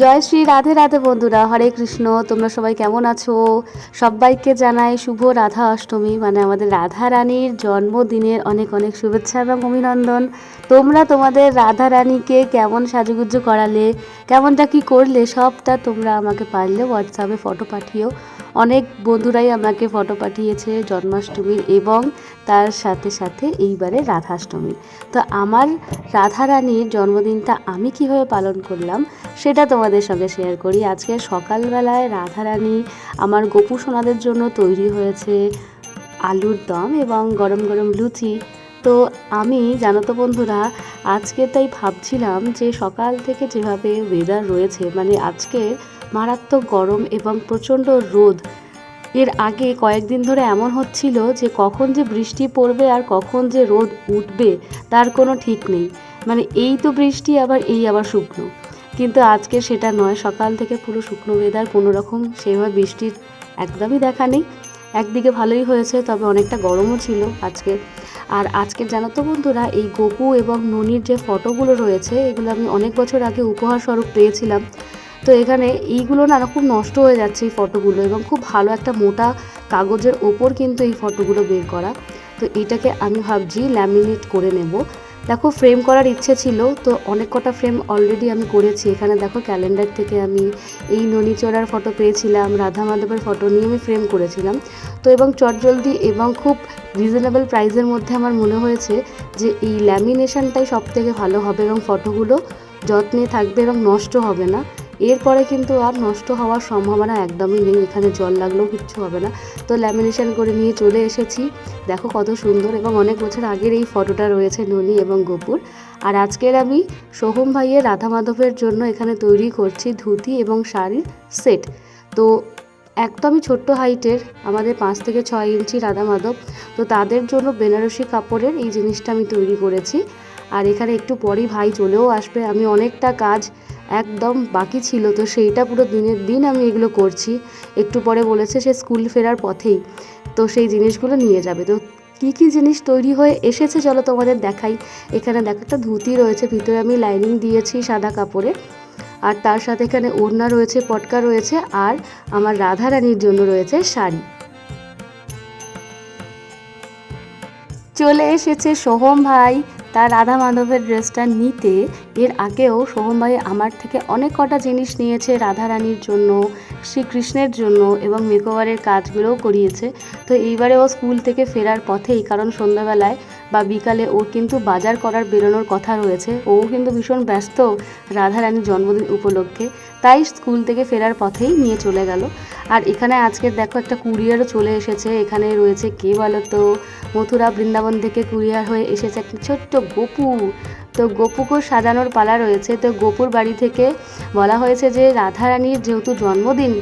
জয় শ্রী রাধে রাধে বন্ধুরা, হরে কৃষ্ণ, তোমরা সবাই কেমন আছো? সবাইকে জানাই শুভ রাধা অষ্টমী মানে আমাদের রাধা রানীর জন্মদিনের অনেক অনেক শুভেচ্ছা এবং অভিনন্দন। তোমরা তোমাদের রাধা রানীকে কেমন সাজুগুজ্জ করালে, কেমনটা কি করলে, সবটা তোমরা আমাকে পারলে হোয়াটসঅ্যাপে ফটো পাঠিও অনেক বন্ধুরাই আমাকে ফটো পাঠিয়েছে জন্মাষ্টমীর এবং তার সাথে সাথে এইবারে রাধাষ্টমীর তো আমার রাধা রানীর জন্মদিনটা আমি কীভাবে পালন করলাম সেটা তোমাদের সঙ্গে শেয়ার করি। আজকে সকালবেলায় রাধারানী আমার গোপু সোনাদের জন্য তৈরি হয়েছে আলুর দম এবং গরম গরম লুচি। তো আমি, জানো তো বন্ধুরা, আজকে তাই ভাবছিলাম যে সকাল থেকে যেভাবে ওয়েদার রয়েছে মানে আজকে মারাত্মক গরম এবং প্রচণ্ড রোদ। এর আগে কয়েকদিন ধরে এমন হচ্ছিল যে কখন যে বৃষ্টি পড়বে আর কখন যে রোদ উঠবে, তার কোনো ঠিক নেই। মানে এই তো বৃষ্টি, আবার এই আবার শুকনো। কিন্তু আজকে সেটা নয়, সকাল থেকে পুরো শুকনো ওয়েদার কোনো রকম সেভাবে বৃষ্টির একদমই দেখা নেই। একদিকে ভালোই হয়েছে, তবে অনেকটা গরমও ছিল আজকে। আর আজকে জানো তো বন্ধুরা, এই গোপু এবং ননির যে ফটোগুলো রয়েছে, এগুলো আমি অনেক বছর আগে উপহার স্বরূপ পেয়েছিলাম। তো এখানে এইগুলো না খুব নষ্ট হয়ে যাচ্ছে এই ফটোগুলো এবং খুব ভালো একটা মোটা কাগজের ওপর কিন্তু এই ফটোগুলো বের করা। তো এটাকে আমি ভাবছি ল্যামিনেট করে নেব। দেখো ফ্রেম করার ইচ্ছে ছিল, তো অনেক কটা ফ্রেম অলরেডি আমি করেছি। এখানে দেখো ক্যালেন্ডার থেকে আমি এই ননিচড়ার ফটো পেয়েছিলাম রাধা মাধবের ফটো নিয়ে আমি ফ্রেম করেছিলাম। তো এবং চটজলদি এবং খুব রিজনেবল প্রাইসের মধ্যে আমার মনে হয়েছে যে এই ল্যামিনেশনটাই সব থেকে ভালো হবে এবং ফটোগুলো যত্নে থাকবে এবং নষ্ট হবে না। এরপরে কিন্তু আর নষ্ট হওয়ার সম্ভাবনা একদমই নেই। এখানে জল লাগলেও কিচ্ছু হবে না। তো ল্যামিনেশন করে নিয়ে চলে এসেছি। দেখো কত সুন্দর এবং অনেক বছর আগের এই ফটোটা রয়েছে ননি এবং গোপুর। আর আজকের আমি সোহম ভাইয়ের রাধা মাধবের জন্য এখানে তৈরি করছি ধুতি এবং শাড়ির সেট তো একদমই ছোট্ট হাইটের আমাদের পাঁচ থেকে ছয় ইঞ্চি রাধা মাধব। তো তাদের জন্য বেনারসি কাপড়ের এই জিনিসটা আমি তৈরি করেছি। আর এখানে একটু পরেই ভাই চলেও আসবে। আমি অনেকটা কাজ একদম বাকি ছিল, তো সেইটা পুরো দিনের দিন আমি এগুলো করছি। একটু পরে বলেছে সে স্কুল ফেরার পথেই। তো সেই জিনিসগুলো নিয়ে যাবে। তো কী কী জিনিস তৈরি হয়ে এসেছে চলো তোমাদের দেখাই। এখানে দেখো একটা ধুতি রয়েছে, ভিতরে আমি লাইনিং দিয়েছি সাদা কাপড়ে। আর তার সাথে এখানে ওড়না রয়েছে, পটকা রয়েছে আর আমার রাধা রানীর জন্য রয়েছে শাড়ি। চলে এসেছে সোহম ভাই। তার রাধা মাধবের ড্রেসটা নিতে। এর আগেও সোহম ভাই আমার থেকে অনেক কটা জিনিস নিয়েছে রাধা রানীর জন্য, শ্রীকৃষ্ণের জন্য এবং মেকওভারের কাজগুলোও করিয়েছে। তো এইবারে ও স্কুল থেকে ফেরার পথেই, কারণ সন্ধ্যাবেলায় বা বিকালে ওর কিন্তু বাজার করার বেরোনোর কথা রয়েছে। ও কিন্তু ভীষণ ব্যস্ত রাধা রানীর জন্মদিন উপলক্ষে। তাই স্কুল থেকে ফেরার পথেই নিয়ে চলে গেল। আর এখানে আজকে দেখো একটা কুরিয়ারও চলে এসেছে। এখানে রয়েছে কে বলো তো? মথুরা, বৃন্দাবন থেকে কুরিয়ার হয়ে এসেছে একটা ছোট্ট গপু। তো গোপুকেও সাজানোর পালা রয়েছে। তো গোপুর বাড়ি থেকে বলা হয়েছে যে রাধারানীর যেহেতু জন্মদিন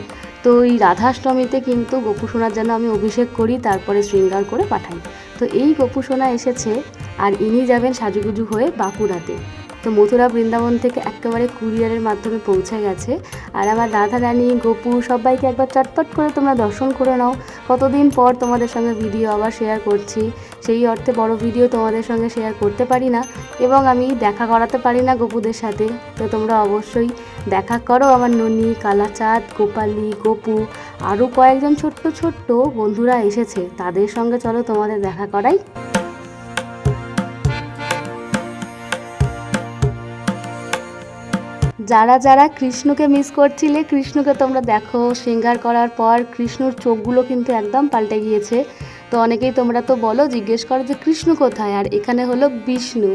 তো এই রাধাষ্টমীতে কিন্তু গোপু সোনার যেন আমি অভিষেক করি, তারপরে শৃঙ্গার করে পাঠাই। তো এই গোপু সোনা এসেছে আর ইনি যাবেন সাজুগুজু হয়ে বাঁকুড়াতে। তো মথুরা বৃন্দাবন থেকে একেবারে কুরিয়ারের মাধ্যমে পৌঁছে গেছে। আর আমার রাধা রানী গোপু সবাইকে একবার চটপট করে তোমরা দর্শন করে নাও। কতদিন পর তোমাদের সঙ্গে ভিডিও আবার শেয়ার করছি, সেই অর্থে বড় ভিডিও তোমাদের সঙ্গে শেয়ার করতে পারি না। এবং আমি দেখা করাতে পারি না গোপুদের সাথে। তো তোমরা অবশ্যই দেখা করো আমার ননি, কালাচাঁদ, গোপালি, গোপু আরও কয়েকজন ছোট্ট ছোট্ট বন্ধুরা এসেছে। তাদের সঙ্গে চলো তোমাদের দেখা করাই। যারা যারা কৃষ্ণকে মিস করছিলে, কৃষ্ণকে তোমরা দেখো শৃঙ্গার করার পর কৃষ্ণর চোখগুলো কিন্তু একদম পাল্টে গিয়েছে। তো অনেকেই তোমরা তো বলো, জিজ্ঞেস করো যে কৃষ্ণ কোথায়? আর এখানে হলো বিষ্ণু।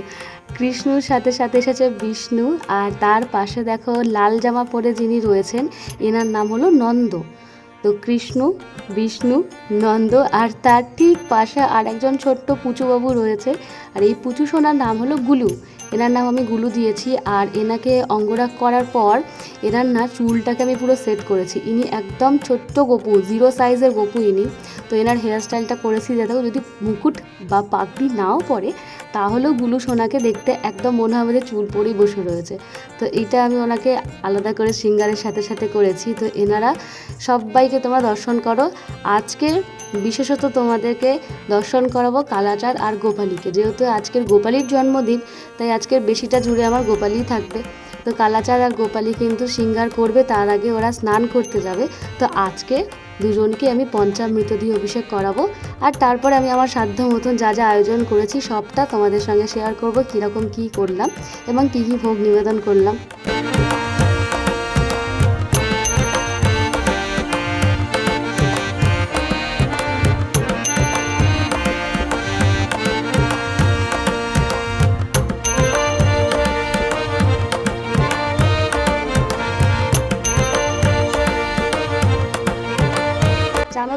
কৃষ্ণুর সাথে সাথে এসেছে বিষ্ণু আর তার পাশে দেখো লাল জামা পরে যিনি রয়েছেন, এনার নাম হলো নন্দ। তো কৃষ্ণ, বিষ্ণু, নন্দ আর তার ঠিক পাশে আর একজন ছোট্ট পুচুবাবু রয়েছে আর এই পুচু সোনার নাম হলো গুলু। এনার নাম আমি গুলু দিয়েছি আর এনাকে অঙ্গরাগ করার পর এনার না চুলটাকে আমি পুরো সেট করেছি। ইনি একদম ছোট্ট গপু জিরো সাইজের গপু ইনি। তো এনার হেয়ারস্টাইলটা করেছি যাতে যদি মুকুট বা পাগড়ি নাও পরে, তাহলেও গুলু সোনাকে দেখতে একদম মনে হবে যে চুল পরেই বসে রয়েছে। তো এটা আমি ওনাকে আলাদা করে সিঙ্গারের সাথে সাথে করেছি। তো এনারা সবাইকে তোমরা দর্শন করো। আজকের বিশেষত তোমাদেরকে দর্শন করাবো কালাচাঁদ আর গোপালীকে। যেহেতু আজকের গোপালীর জন্মদিন, তাই আজকের বেশিটা জুড়ে আমার গোপালই থাকবে। তো কালাচাঁদ আর গোপালী কিন্তু সিঙ্গার করবে, তার আগে ওরা স্নান করতে যাবে। তো আজকে দুজনকে আমি পঞ্চামৃত দিয়ে অভিষেক করাবো। আর তারপরে আমি আমার সাধ্য মতন যা যা আয়োজন করেছি, সবটা তোমাদের সঙ্গে শেয়ার করব, কীরকম কী করলাম এবং কী কী ভোগ নিবেদন করলাম।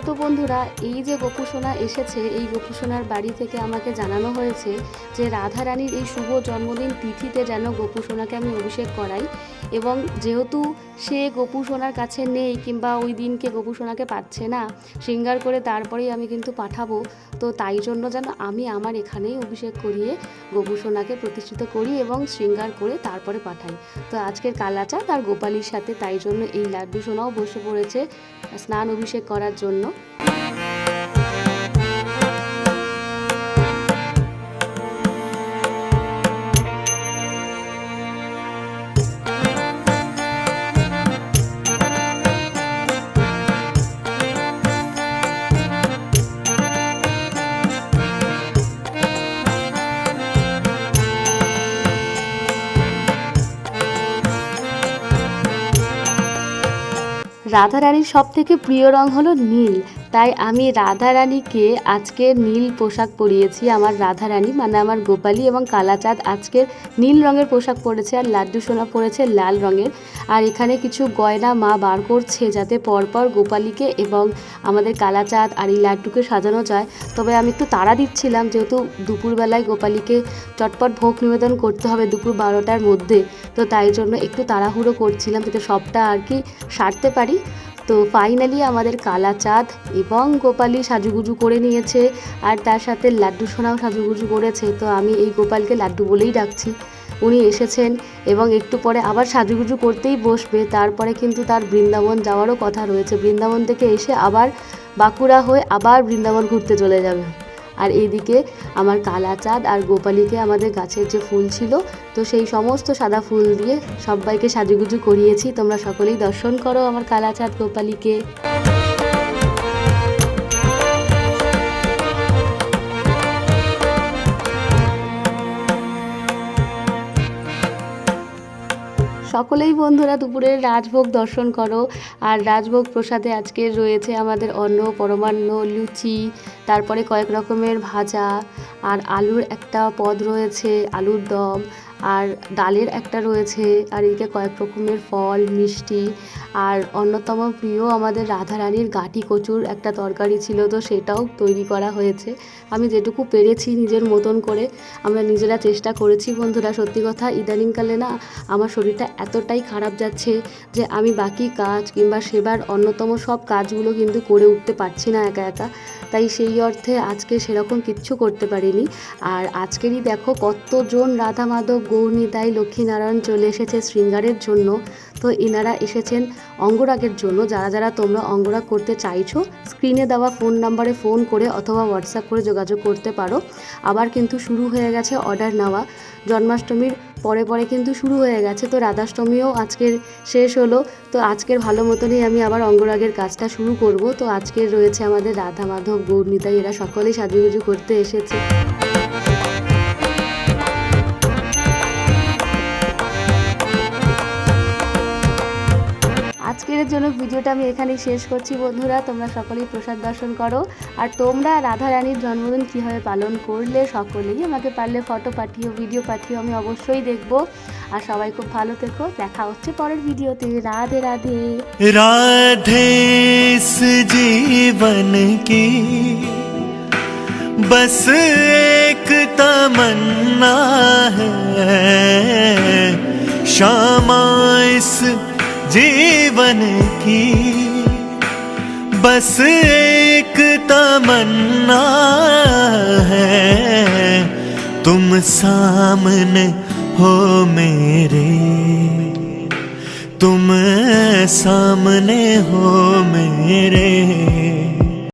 তো বন্ধুরা, এই যে গোপুসোনা এসেছে, এই গোপুসোনার বাড়ি থেকে আমাকে জানানো হয়েছে যে রাধারানীর এই শুভ জন্মদিন তিথিতে যেন গোপুসোনাকে আমি অভিষেক করাই। এবং যেহেতু সে গোপুসোনার কাছে নেই কিংবা ওই দিনকে গোপুসোনাকে পাচ্ছে না, শৃঙ্গার করে তারপরেই আমি কিন্তু পাঠাবো। তো তাই জন্য যেন আমি আমার এখানেই অভিষেক করিয়ে গোপুসোনাকে প্রতিষ্ঠিত করি এবং শৃঙ্গার করে তারপরে পাঠাই। তো আজকের কালাচাঁদ আর গোপালীর সাথে তাই জন্য এই লাড্ডু সোনাও বসে পড়েছে স্নান অভিষেক করার জন্য। রাধারানীর সব থেকে প্রিয় রং হলো নীল। তাই আমি রাধারানীকে আজকে নীল পোশাক পরিয়েছি, আমার রাধারানী মানে আমার গোপালী এবং কালাচাঁদ আজকের নীল রঙের পোশাক পরেছে আর লাড্ডু সোনা পরেছে লাল রঙের। আর এখানে কিছু গয়না মা বার করছে যাতে পরপর গোপালীকে এবং আমাদের কালাচাঁদ আর এই লাড্ডুকে সাজানো যায়। তবে আমি একটু তাড়া দিচ্ছিলাম, যেহেতু দুপুরবেলায় গোপালীকে চটপট ভোগ নিবেদন করতে হবে দুপুর বারোটার মধ্যে। তো তাই জন্য একটু তাড়াহুড়ো করছিলাম, যাতে সবটা আর কি সারতে পারি। তো ফাইনালি আমাদের কালা চাঁদ এবং গোপালি সাজুগুজু করে নিয়েছে আর তার সাথে লাড্ডু সোনাও সাজুগুজু করেছে। তো আমি এই গোপালকে লাড্ডু বলেই ডাকছি। উনি এসেছেন এবং একটু পরে আবার সাজুগুজু করতেই বসবে। তারপরে কিন্তু তার বৃন্দাবন যাওয়ারও কথা রয়েছে। বৃন্দাবন থেকে এসে আবার বাঁকুড়া হয়ে আবার বৃন্দাবন ঘুরতে চলে যাবে। আর এইদিকে আমার কালাচাঁদ আর গোপালীকে আমাদের গাছের যে ফুল ছিল, তো সেই সমস্ত সাদা ফুল দিয়ে সবাইকে সাজুগুজু করিয়েছি। তোমরা সকলেই দর্শন করো আমার কালাচাঁদ গোপালীকে। সকলেই বন্ধুরা দুপুরের রাজভোগ দর্শন করো। আর রাজভোগ প্রসাদে আজকে রয়েছে আমাদের অন্ন, পরমান্ন, লুচি, তারপরে কয়েক রকমের ভাজা, আর আলুর একটা পদ রয়েছে, আলুর দম। আর ডালের একটা রয়েছে, আর এদিকে কয়েক রকমের ফল, মিষ্টি, আর অন্যতম প্রিয় আমাদের রাধারানীর গাঁটি কচুর একটা তরকারি ছিল, তো সেটাও তৈরি করা হয়েছে। আমি যেটুকু পেরেছি নিজের মতন করে, আমরা নিজেরা চেষ্টা করেছি বন্ধুরা, সত্যি কথা ইদানিংকালে না আমার শরীরটা এতটাই খারাপ যাচ্ছে যে আমি বাকি কাজ কিংবা সেবার অন্যতম সব কাজগুলো কিন্তু করে উঠতে পারছি না একা একা। তাই সেই অর্থে আজকে সেরকম কিচ্ছু করতে পারিনি। আর আজকেরই দেখো কতজন রাধা মাধব গৌরনীতাই, লক্ষ্মীনারায়ণ চলে এসেছে শৃঙ্গারের জন্য। তো এনারা এসেছেন অঙ্গরাগের জন্য। যারা যারা তোমরা অঙ্গরাগ করতে চাইছো স্ক্রিনে দেওয়া ফোন নাম্বারে ফোন করে অথবা হোয়াটসঅ্যাপ করে যোগাযোগ করতে পারো। আবার কিন্তু শুরু হয়ে গেছে অর্ডার নেওয়া। জন্মাষ্টমীর পরে পরে কিন্তু শুরু হয়ে গেছে। তো রাধাষ্টমীও আজকের শেষ হলো। তো আজকের ভালো মতনই আমি আবার অঙ্গরাগের কাজটা শুরু করব। তো আজকের রয়েছে আমাদের রাধা মাধব গৌরনীতাই। এরা সকলেই সাজুগুজু করতে এসেছে। আজকের জন্য ভিডিওটা আমি এখানেই শেষ করছি বন্ধুরা তোমরা সকলেই প্রসাদ দর্শন করো আর তোমরা রাধা রানীর জন্মদিন কীভাবে পালন করলে সকলেই আমাকে পারলে ফটো পাঠিও ভিডিও পাঠিও আমি অবশ্যই দেখব আর সবাই খুব ভালো থেকো দেখা হচ্ছে পরের ভিডিওতে রাধে রাধে राधे इस जीवन की बस एक तमन्ना है श्यामा इस जीवन की बस एक तमन्ना है। तुम सामने हो मेरे तुम सामने हो मेरे।